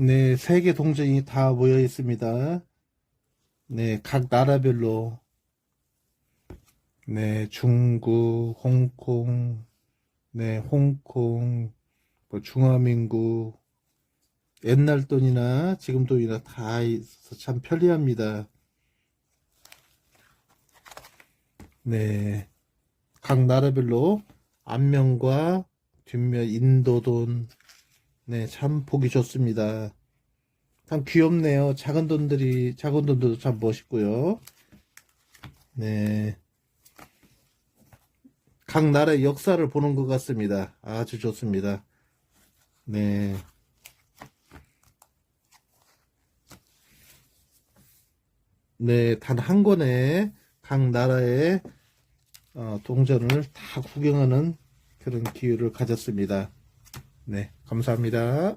네, 세계 동전이 다 모여 있습니다. 네, 각 나라별로. 네, 중국, 홍콩, 네, 홍콩, 뭐 중화민국, 옛날 돈이나 지금 돈이나 다 있어서 참 편리합니다. 네, 각 나라별로 앞면과 뒷면 인도 돈, 네, 참 보기 좋습니다. 참 귀엽네요. 작은 돈들이, 작은 돈들도 참 멋있고요. 네. 각 나라의 역사를 보는 것 같습니다. 아주 좋습니다. 네. 네, 단 한 권에 각 나라의 어, 동전을 다 구경하는 그런 기회를 가졌습니다. 네, 감사합니다.